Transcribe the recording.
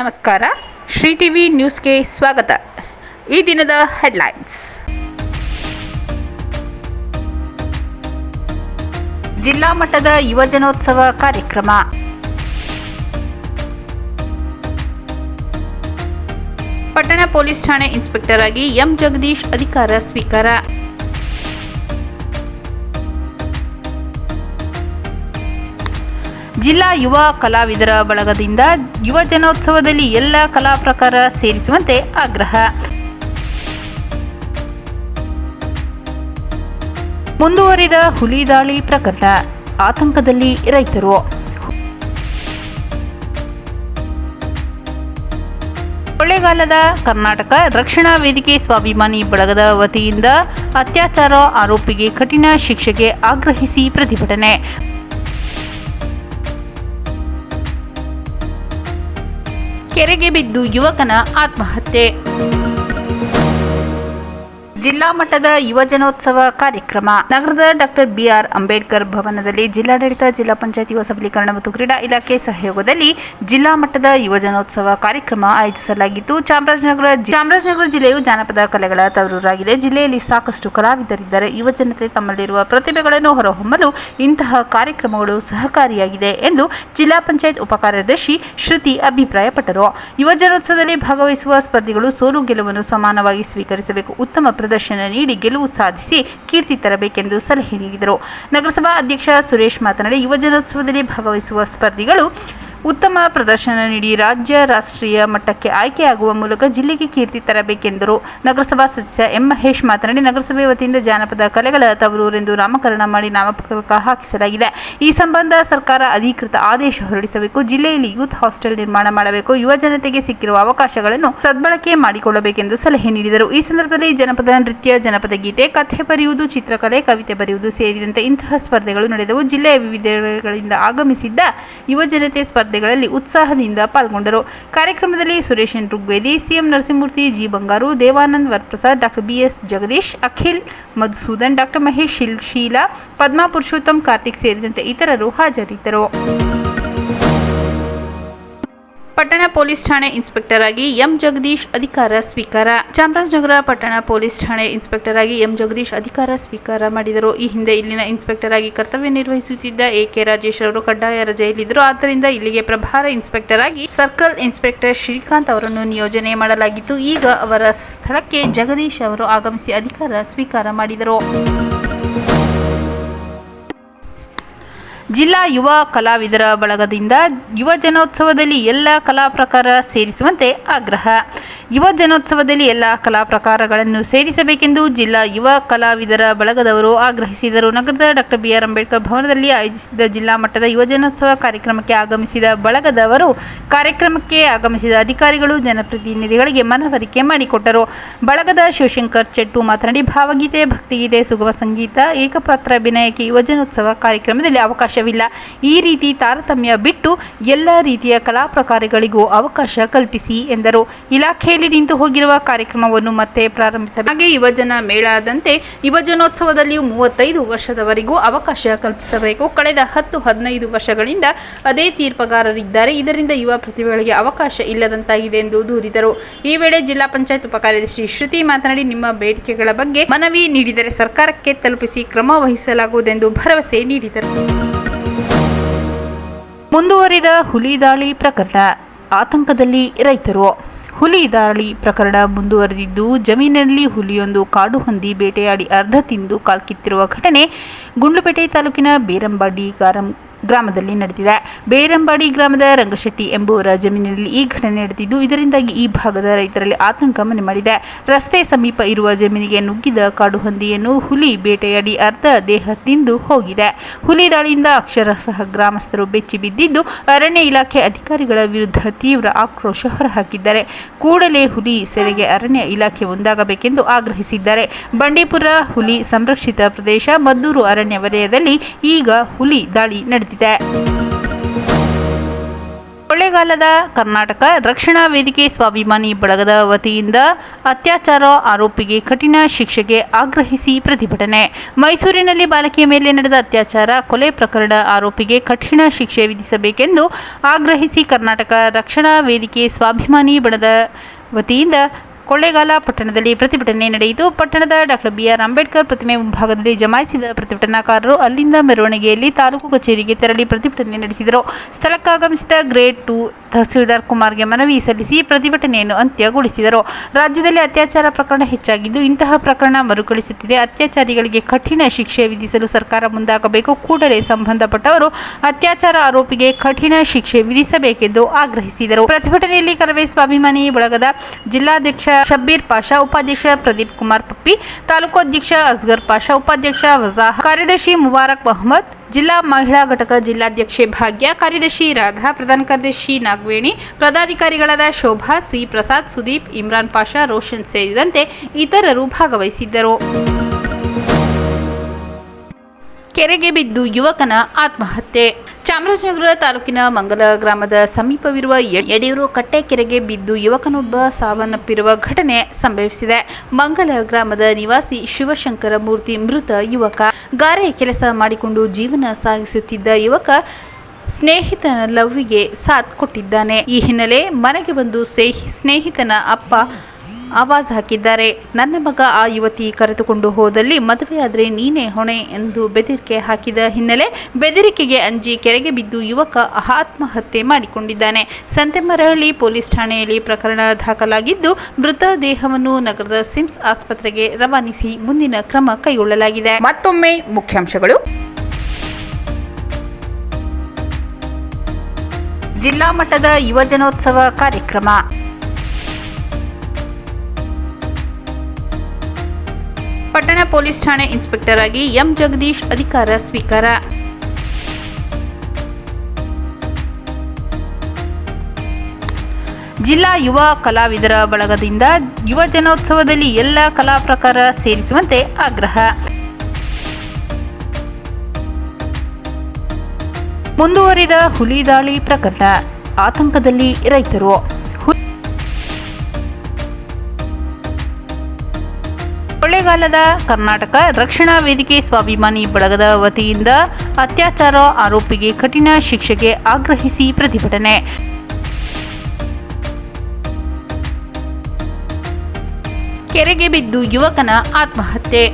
ನಮಸ್ಕಾರ. ಶ್ರೀ ಟಿವಿ ನ್ಯೂಸ್ಗೆ ಸ್ವಾಗತ. ಈ ದಿನದ ಹೆಡ್ಲೈನ್ಸ್. ಜಿಲ್ಲಾ ಮಟ್ಟದ ಯುವಜನೋತ್ಸವ ಕಾರ್ಯಕ್ರಮ. ಪಟ್ಟಣ ಪೊಲೀಸ್ ಠಾಣೆ ಇನ್ಸ್ಪೆಕ್ಟರ್ ಆಗಿ ಎಂ ಜಗದೀಶ್ ಅಧಿಕಾರ ಸ್ವೀಕಾರ. ಜಿಲ್ಲಾ ಯುವ ಕಲಾವಿದರ ಬಳಗದಿಂದ ಯುವ ಜನೋತ್ಸವದಲ್ಲಿ ಎಲ್ಲ ಕಲಾ ಪ್ರಕಾರ ಸೇರಿಸುವಂತೆ ಆಗ್ರಹ. ಮುಂದುವರಿದ ಹುಲಿ ದಾಳಿ ಪ್ರಕರಣ, ಆತಂಕದಲ್ಲಿ ರೈತರು. ಕೊಳ್ಳೆಗಾಲದ ಕರ್ನಾಟಕ ರಕ್ಷಣಾ ವೇದಿಕೆ ಸ್ವಾಭಿಮಾನಿ ಬಳಗದ ವತಿಯಿಂದ ಅತ್ಯಾಚಾರ ಆರೋಪಿಗೆ ಕಠಿಣ ಶಿಕ್ಷೆಗೆ ಆಗ್ರಹಿಸಿ ಪ್ರತಿಭಟನೆ. ಕೆರೆಗೆ ಬಿದ್ದು ಯುವಕನ ಆತ್ಮಹತ್ಯೆ. ಜಿಲ್ಲಾ ಮಟ್ಟದ ಯುವಜನೋತ್ಸವ ಕಾರ್ಯಕ್ರಮ. ನಗರದ ಡಾಕ್ಟರ್ ಬಿಆರ್ ಅಂಬೇಡ್ಕರ್ ಭವನದಲ್ಲಿ ಜಿಲ್ಲಾಡಳಿತ, ಜಿಲ್ಲಾ ಪಂಚಾಯತ್ ಯುವ ಸಬಲೀಕರಣ ಮತ್ತು ಕ್ರೀಡಾ ಇಲಾಖೆ ಸಹಯೋಗದಲ್ಲಿ ಜಿಲ್ಲಾ ಮಟ್ಟದ ಯುವಜನೋತ್ಸವ ಕಾರ್ಯಕ್ರಮ ಆಯೋಜಿಸಲಾಗಿತ್ತು. ಚಾಮರಾಜನಗರ ಚಾಮರಾಜನಗರ ಜಿಲ್ಲೆಯು ಜಾನಪದ ಕಲೆಗಳ ತವರೂರಾಗಿದೆ. ಜಿಲ್ಲೆಯಲ್ಲಿ ಸಾಕಷ್ಟು ಕಲಾವಿದರಿದ್ದಾರೆ. ಯುವಜನತೆ ತಮ್ಮಲ್ಲಿರುವ ಪ್ರತಿಭೆಗಳನ್ನು ಹೊರಹೊಮ್ಮಲು ಇಂತಹ ಕಾರ್ಯಕ್ರಮಗಳು ಸಹಕಾರಿಯಾಗಿದೆ ಎಂದು ಜಿಲ್ಲಾ ಪಂಚಾಯತ್ ಉಪಕಾರ್ಯದರ್ಶಿ ಶ್ರುತಿ ಅಭಿಪ್ರಾಯಪಟ್ಟರು. ಯುವಜನೋತ್ಸವದಲ್ಲಿ ಭಾಗವಹಿಸುವ ಸ್ಪರ್ಧಿಗಳು ಸೋಲು ಗೆಲುವನ್ನು ಸಮಾನವಾಗಿ ಸ್ವೀಕರಿಸಬೇಕು. ಉತ್ತಮ ಪ್ರದರ್ಶನ ನೀಡಿ ಗೆಲುವು ಸಾಧಿಸಿ ಕೀರ್ತಿ ತರಬೇಕೆಂದು ಸಲಹೆ ನೀಡಿದರು. ನಗರಸಭಾ ಅಧ್ಯಕ್ಷ ಸುರೇಶ್ ಮಾತನಾಡಿ, ಯುವಜನೋತ್ಸವದಲ್ಲಿ ಭಾಗವಹಿಸುವ ಸ್ಪರ್ಧಿಗಳು ಉತ್ತಮ ಪ್ರದರ್ಶನ ನೀಡಿ ರಾಜ್ಯ ರಾಷ್ಟ್ರೀಯ ಮಟ್ಟಕ್ಕೆ ಆಯ್ಕೆಯಾಗುವ ಮೂಲಕ ಜಿಲ್ಲೆಗೆ ಕೀರ್ತಿ ತರಬೇಕೆಂದರು. ನಗರಸಭಾ ಸದಸ್ಯ ಎಂ ಮಹೇಶ್ ಮಾತನಾಡಿ, ನಗರಸಭೆ ವತಿಯಿಂದ ಜಾನಪದ ಕಲೆಗಳ ತವರೂರೆಂದು ನಾಮಕರಣ ಮಾಡಿ ನಾಮಫಲಕ ಹಾಕಿಸಲಾಗಿದೆ. ಈ ಸಂಬಂಧ ಸರ್ಕಾರ ಅಧಿಕೃತ ಆದೇಶ ಹೊರಡಿಸಬೇಕು. ಜಿಲ್ಲೆಯಲ್ಲಿ ಯೂತ್ ಹಾಸ್ಟೆಲ್ ನಿರ್ಮಾಣ ಮಾಡಬೇಕು. ಯುವ ಜನತೆಗೆ ಸಿಕ್ಕಿರುವ ಅವಕಾಶಗಳನ್ನು ಸದ್ಬಳಕೆ ಮಾಡಿಕೊಳ್ಳಬೇಕೆಂದು ಸಲಹೆ ನೀಡಿದರು. ಈ ಸಂದರ್ಭದಲ್ಲಿ ಜನಪದ ನೃತ್ಯ, ಜನಪದ ಗೀತೆ, ಕಥೆ ಬರೆಯುವುದು, ಚಿತ್ರಕಲೆ, ಕವಿತೆ ಬರೆಯುವುದು ಸೇರಿದಂತೆ ಇಂತಹ ಸ್ಪರ್ಧೆಗಳು ನಡೆದವು. ಜಿಲ್ಲೆಯ ವಿವಿಧಗಳಿಂದ ಆಗಮಿಸಿದ್ದ ಯುವ ಜನತೆ ಸ್ಪರ್ಧೆಗಳಲ್ಲಿ ಉತ್ಸಾಹದಿಂದ ಪಾಲ್ಗೊಂಡರು. ಕಾರ್ಯಕ್ರಮದಲ್ಲಿ Suresh Rugvedi, CM Narasimhamurthy G Bangaru, Devanand Varaprasad, doctor BS Jagadish, Akhil Madhusudan, doctor Mahesh Sheela, Padma Purushottam, Karthik ಸೇರಿದಂತೆ ಇತರರು ಹಾಜರಿದ್ದರು. ಪಟ್ಟಣ ಪೊಲೀಸ್ ಠಾಣೆ ಇನ್ಸ್ಪೆಕ್ಟರ್ ಆಗಿ ಎಂ ಜಗದೀಶ್ ಅಧಿಕಾರ ಸ್ವೀಕಾರ. ಚಾಮರಾಜನಗರ ಪಟ್ಟಣ ಪೊಲೀಸ್ ಠಾಣೆ ಇನ್ಸ್ಪೆಕ್ಟರ್ ಆಗಿ ಎಂ ಜಗದೀಶ್ ಅಧಿಕಾರ ಸ್ವೀಕಾರ ಮಾಡಿದರು. ಈ ಹಿಂದೆ ಇಲ್ಲಿನ ಇನ್ಸ್ಪೆಕ್ಟರ್ ಆಗಿ ಕರ್ತವ್ಯ ನಿರ್ವಹಿಸುತ್ತಿದ್ದ ಎ ಕೆ ರಾಜೇಶ್ ಅವರು ಕಡ್ಡಾಯ ರಜೆಯಲ್ಲಿದ್ದರು ಆದ್ದರಿಂದ ಇಲ್ಲಿಗೆ ಪ್ರಭಾರ ಇನ್ಸ್ಪೆಕ್ಟರ್ ಆಗಿ ಸರ್ಕಲ್ ಇನ್ಸ್ಪೆಕ್ಟರ್ ಶ್ರೀಕಾಂತ್ ಅವರನ್ನು ನಿಯೋಜನೆ ಮಾಡಲಾಗಿತ್ತು. ಈಗ ಅವರ ಸ್ಥಳಕ್ಕೆ ಜಗದೀಶ್ ಅವರು ಆಗಮಿಸಿ ಅಧಿಕಾರ ಸ್ವೀಕಾರ ಮಾಡಿದರು. ಜಿಲ್ಲಾ ಯುವ ಕಲಾವಿದರ ಬಳಗದಿಂದ ಯುವ ಜನೋತ್ಸವದಲ್ಲಿ ಎಲ್ಲ ಕಲಾ ಪ್ರಕಾರ ಸೇರಿಸುವಂತೆ ಆಗ್ರಹ. ಯುವ ಜನೋತ್ಸವದಲ್ಲಿ ಎಲ್ಲ ಕಲಾ ಪ್ರಕಾರಗಳನ್ನು ಸೇರಿಸಬೇಕೆಂದು ಜಿಲ್ಲಾ ಯುವ ಕಲಾವಿದರ ಬಳಗದವರು ಆಗ್ರಹಿಸಿದರು. ನಗರದ ಡಾಕ್ಟರ್ ಬಿಆರ್ ಅಂಬೇಡ್ಕರ್ ಭವನದಲ್ಲಿ ಆಯೋಜಿಸಿದ್ದ ಜಿಲ್ಲಾ ಮಟ್ಟದ ಯುವ ಜನೋತ್ಸವ ಕಾರ್ಯಕ್ರಮಕ್ಕೆ ಆಗಮಿಸಿದ ಬಳಗದವರು ಕಾರ್ಯಕ್ರಮಕ್ಕೆ ಆಗಮಿಸಿದ ಅಧಿಕಾರಿಗಳು, ಜನಪ್ರತಿನಿಧಿಗಳಿಗೆ ಮನವರಿಕೆ ಮಾಡಿಕೊಟ್ಟರು. ಬಳಗದ ಶಿವಶಂಕರ್ ಚೆಟ್ಟು ಮಾತನಾಡಿ, ಭಾವಗೀತೆ, ಭಕ್ತಿಗೀತೆ, ಸುಗಮ ಸಂಗೀತ, ಏಕಪಾತ್ರ ಅಭಿನಯಕ್ಕೆ ಯುವಜನೋತ್ಸವ ಕಾರ್ಯಕ್ರಮದಲ್ಲಿ ಅವಕಾಶವಿಲ್ಲ. ಈ ರೀತಿ ತಾರತಮ್ಯ ಬಿಟ್ಟು ಎಲ್ಲ ರೀತಿಯ ಕಲಾ ಪ್ರಕಾರಗಳಿಗೂ ಅವಕಾಶ ಕಲ್ಪಿಸಿ ಎಂದರು. ಇಲಾಖೆಯಲ್ಲಿ ನಿಂತು ಹೋಗಿರುವ ಕಾರ್ಯಕ್ರಮವನ್ನು ಮತ್ತೆ ಪ್ರಾರಂಭಿಸಬೇಕು. ಹಾಗೆ ಯುವಜನ ಮೇಳದಂತೆ ಯುವಜನೋತ್ಸವದಲ್ಲಿ ಮೂವತ್ತೈದು ವರ್ಷದವರೆಗೂ ಅವಕಾಶ ಕಲ್ಪಿಸಬೇಕು. ಕಳೆದ ಹತ್ತು, ಹದಿನೈದು ವರ್ಷಗಳಿಂದ ಅದೇ ತೀರ್ಪಗಾರರಿದ್ದಾರೆ. ಇದರಿಂದ ಯುವ ಪ್ರತಿಭೆಗಳಿಗೆ ಅವಕಾಶ ಇಲ್ಲದಂತಾಗಿದೆ ಎಂದು ದೂರಿದರು. ಈ ವೇಳೆ ಜಿಲ್ಲಾ ಪಂಚಾಯತ್ ಉಪಕಾರ್ಯದರ್ಶಿ ಶ್ರುತಿ ಮಾತನಾಡಿ, ನಿಮ್ಮ ಬೇಡಿಕೆಗಳ ಬಗ್ಗೆ ಮನವಿ ನೀಡಿದರೆ ಸರ್ಕಾರಕ್ಕೆ ತಲುಪಿಸಿ ಕ್ರಮ ವಹಿಸಲಾಗುವುದೆಂದು ಭರವಸೆ ನೀಡಿದರು. ಮುಂದುವರಿದ ಹುಲಿ ದಾಳಿ ಪ್ರಕರಣ ಆತಂಕದಲ್ಲಿ ರೈತರು. ಹುಲಿ ದಾಳಿ ಪ್ರಕರಣ ಮುಂದುವರೆದಿದ್ದು, ಜಮೀನಿನಲ್ಲಿ ಹುಲಿಯೊಂದು ಕಾಡು ಹೊಂದಿ ಬೇಟೆಯಾಡಿ ಅರ್ಧ ತಿಂದು ಕಾಲ್ಕಿತ್ತಿರುವ ಘಟನೆ ಗುಂಡ್ಲುಪೇಟೆ ತಾಲೂಕಿನ ಬೇರಂಬಾಡಿ, ಗಾರಂ ಗ್ರಾಮದಲ್ಲಿ ನಡೆದಿದೆ. ಬೇರಂಬಾಡಿ ಗ್ರಾಮದ ರಂಗಶೆಟ್ಟಿ ಎಂಬುವರ ಜಮೀನಿನಲ್ಲಿ ಈ ಘಟನೆ ನಡೆದಿದ್ದು, ಇದರಿಂದಾಗಿ ಈ ಭಾಗದ ರೈತರಲ್ಲಿ ಆತಂಕ ಮನೆ ಮಾಡಿದೆ. ರಸ್ತೆ ಸಮೀಪ ಇರುವ ಜಮೀನಿಗೆ ನುಗ್ಗಿದ ಕಾಡುಹಂದಿಯನ್ನು ಹುಲಿ ಬೇಟೆಯಾಡಿ ಅರ್ಧ ದೇಹ ತಿಂದು ಹೋಗಿದೆ. ಹುಲಿ ದಾಳಿಯಿಂದ ಅಕ್ಷರಶಃ ಗ್ರಾಮಸ್ಥರು ಬೆಚ್ಚಿ ಬಿದ್ದಿದ್ದು, ಅರಣ್ಯ ಇಲಾಖೆ ಅಧಿಕಾರಿಗಳ ವಿರುದ್ಧ ತೀವ್ರ ಆಕ್ರೋಶ ಹೊರಹಾಕಿದ್ದಾರೆ. ಕೂಡಲೇ ಹುಲಿ ಸೆರೆಗೆ ಅರಣ್ಯ ಇಲಾಖೆ ಒಂದಾಗಬೇಕೆಂದು ಆಗ್ರಹಿಸಿದ್ದಾರೆ. ಬಂಡೀಪುರ ಹುಲಿ ಸಂರಕ್ಷಿತ ಪ್ರದೇಶ, ಮದ್ದೂರು ಅರಣ್ಯ ವಲಯದಲ್ಲಿ ಈಗ ಹುಲಿ ದಾಳಿ ನಡೆದಿದೆ. ಕೊಳ್ಳೇಗಾಲದ ಕರ್ನಾಟಕ ರಕ್ಷಣಾ ವೇದಿಕೆ ಸ್ವಾಭಿಮಾನಿ ಬಳಗದ ವತಿಯಿಂದ ಅತ್ಯಾಚಾರ ಆರೋಪಿಗೆ ಕಠಿಣ ಶಿಕ್ಷೆಗೆ ಆಗ್ರಹಿಸಿ ಪ್ರತಿಭಟನೆ. ಮೈಸೂರಿನಲ್ಲಿ ಬಾಲಕಿಯ ಮೇಲೆ ನಡೆದ ಅತ್ಯಾಚಾರ, ಕೊಲೆ ಪ್ರಕರಣ ಆರೋಪಿಗೆ ಕಠಿಣ ಶಿಕ್ಷೆ ವಿಧಿಸಬೇಕೆಂದು ಆಗ್ರಹಿಸಿ ಕರ್ನಾಟಕ ರಕ್ಷಣಾ ವೇದಿಕೆ ಸ್ವಾಭಿಮಾನಿ ಬಣದ ವತಿಯಿಂದ ಕೊಳ್ಳೇಗಾಲ ಪಟ್ಟಣದಲ್ಲಿ ಪ್ರತಿಭಟನೆ ನಡೆಯಿತು. ಪಟ್ಟಣದ ಡಾಕ್ಟರ್ ಬಿಆರ್. ಅಂಬೇಡ್ಕರ್ ಪ್ರತಿಮೆ ಮುಂಭಾಗದಲ್ಲಿ ಜಮಾಯಿಸಿದ ಪ್ರತಿಭಟನಾಕಾರರು ಅಲ್ಲಿಂದ ಮೆರವಣಿಗೆಯಲ್ಲಿ ತಾಲೂಕು ಕಚೇರಿಗೆ ತೆರಳಿ ಪ್ರತಿಭಟನೆ ನಡೆಸಿದರು. ಸ್ಥಳಕ್ಕಾಗಮಿಸಿದ ಗ್ರೇಡ್ ಟು ತಹಸೀಲ್ದಾರ್ ಕುಮಾರ್ಗೆ ಮನವಿ ಸಲ್ಲಿಸಿ ಪ್ರತಿಭಟನೆಯನ್ನು ಅಂತ್ಯಗೊಳಿಸಿದರು. ರಾಜ್ಯದಲ್ಲಿ ಅತ್ಯಾಚಾರ ಪ್ರಕರಣ ಹೆಚ್ಚಾಗಿದ್ದು, ಇಂತಹ ಪ್ರಕರಣ ಮರುಕಳಿಸುತ್ತಿದೆ. ಅತ್ಯಾಚಾರಿಗಳಿಗೆ ಕಠಿಣ ಶಿಕ್ಷೆ ವಿಧಿಸಲು ಸರ್ಕಾರ ಮುಂದಾಗಬೇಕು. ಕೂಡಲೇ ಸಂಬಂಧಪಟ್ಟವರು ಅತ್ಯಾಚಾರ ಆರೋಪಿಗೆ ಕಠಿಣ ಶಿಕ್ಷೆ ವಿಧಿಸಬೇಕೆಂದು ಆಗ್ರಹಿಸಿದರು. ಪ್ರತಿಭಟನೆಯಲ್ಲಿ ಕರವೇ ಸ್ವಾಭಿಮಾನಿ ಬಳಗದ ಜಿಲ್ಲಾಧ್ಯಕ್ಷ ಶಬ್ಬೀರ್ ಪಾಷಾ ಉಪಾಧ್ಯಕ್ಷ ಪ್ರದೀಪ್ ಕುಮಾರ್ ಪಪ್ಪಿ ತಾಲೂಕು ಅಧ್ಯಕ್ಷ ಅಸ್ಗರ್ ಪಾಷಾ ಉಪಾಧ್ಯಕ್ಷ ವಜಾಹ, ಕಾರ್ಯದರ್ಶಿ ಮುಬಾರಕ್ ಮಹಮ್ಮದ್ ಜಿಲ್ಲಾ ಮಹಿಳಾ ಘಟಕ ಜಿಲ್ಲಾಧ್ಯಕ್ಷೆ ಭಾಗ್ಯ, ಕಾರ್ಯದರ್ಶಿ ರಾಧಾ, ಪ್ರಧಾನ ಕಾರ್ಯದರ್ಶಿ ನಾಗವೇಣಿ, ಪದಾಧಿಕಾರಿಗಳಾದ ಶೋಭಾ, ಸಿ ಪ್ರಸಾದ್, ಸುದೀಪ್, ಇಮ್ರಾನ್ ಪಾಷಾ, ರೋಷನ್ ಸೇರಿದಂತೆ ಇತರರು ಭಾಗವಹಿಸಿದ್ದರು. ಕೆರೆಗೆ ಬಿದ್ದು ಯುವಕನ ಆತ್ಮಹತ್ಯೆ. ಚಾಮರಾಜನಗರ ತಾಲೂಕಿನ ಮಂಗಲ ಗ್ರಾಮದ ಸಮೀಪವಿರುವ ಯಡಿಯೂರು ಕಟ್ಟೆ ಕೆರೆಗೆ ಬಿದ್ದು ಯುವಕನೊಬ್ಬ ಸಾವನ್ನಪ್ಪಿರುವ ಘಟನೆ ಸಂಭವಿಸಿದೆ. ಮಂಗಲ ಗ್ರಾಮದ ನಿವಾಸಿ ಶಿವಶಂಕರ ಮೂರ್ತಿ ಮೃತ ಯುವಕ. ಗಾರೆ ಕೆಲಸ ಮಾಡಿಕೊಂಡು ಜೀವನ ಸಾಗಿಸುತ್ತಿದ್ದ ಯುವಕ ಸ್ನೇಹಿತನ ಲವ್ವಿಗೆ ಸಾಥ್ ಕೊಟ್ಟಿದ್ದಾನೆ. ಈ ಹಿನ್ನೆಲೆ ಮನೆಗೆ ಬಂದು ಸ್ನೇಹಿತನ ಅಪ್ಪ ಆವಾಜ್ ಹಾಕಿದ್ದಾರೆ. ನನ್ನ ಮಗ ಆ ಯುವತಿ ಕರೆದುಕೊಂಡು ಹೋದಲ್ಲಿ ಮದುವೆಯಾದರೆ ನೀನೇ ಹೊಣೆ ಎಂದು ಬೆದರಿಕೆ ಹಾಕಿದ ಹಿನ್ನೆಲೆ ಬೆದರಿಕೆಗೆ ಅಂಜಿ ಕೆರೆಗೆ ಬಿದ್ದು ಯುವಕ ಆತ್ಮಹತ್ಯೆ ಮಾಡಿಕೊಂಡಿದ್ದಾನೆ. ಸಂತೆಮರಹಳ್ಳಿ ಪೊಲೀಸ್ ಠಾಣೆಯಲ್ಲಿ ಪ್ರಕರಣ ದಾಖಲಾಗಿದ್ದು ಮೃತದೇಹವನ್ನು ನಗರದ ಸಿಮ್ಸ್ ಆಸ್ಪತ್ರೆಗೆ ರವಾನಿಸಿ ಮುಂದಿನ ಕ್ರಮ ಕೈಗೊಳ್ಳಲಾಗಿದೆ. ಮತ್ತೊಮ್ಮೆ ಮುಖ್ಯಾಂಶಗಳು. ಜಿಲ್ಲಾ ಮಟ್ಟದ ಯುವಜನೋತ್ಸವ ಕಾರ್ಯಕ್ರಮ. ಪಟ್ಟಣ ಪೊಲೀಸ್ ಠಾಣೆ ಇನ್ಸ್ಪೆಕ್ಟರ್ ಆಗಿ ಎಂ ಜಗದೀಶ್ ಅಧಿಕಾರ ಸ್ವೀಕಾರ. ಜಿಲ್ಲಾ ಯುವ ಕಲಾವಿದರ ಬಳಗದಿಂದ ಯುವ ಜನೋತ್ಸವದಲ್ಲಿ ಎಲ್ಲ ಕಲಾ ಪ್ರಕಾರ ಸೇರಿಸುವಂತೆ ಆಗ್ರಹ. ಮುಂದುವರಿದ ಹುಲಿ ದಾಳಿ ಪ್ರಕರಣ, ಆತಂಕದಲ್ಲಿ ರೈತರು. ಕೊಳ್ಳೇಗಾಲದ ಕರ್ನಾಟಕ ರಕ್ಷಣಾ ವೇದಿಕೆ ಸ್ವಾಭಿಮಾನಿ ಬಳಗದ ವತಿಯಿಂದ ಅತ್ಯಾಚಾರ ಆರೋಪಿಗೆ ಕಠಿಣ ಶಿಕ್ಷೆಗೆ ಆಗ್ರಹಿಸಿ ಪ್ರತಿಭಟನೆ. ಕೆರೆಗೆ ಬಿದ್ದು ಯುವಕನ ಆತ್ಮಹತ್ಯೆ.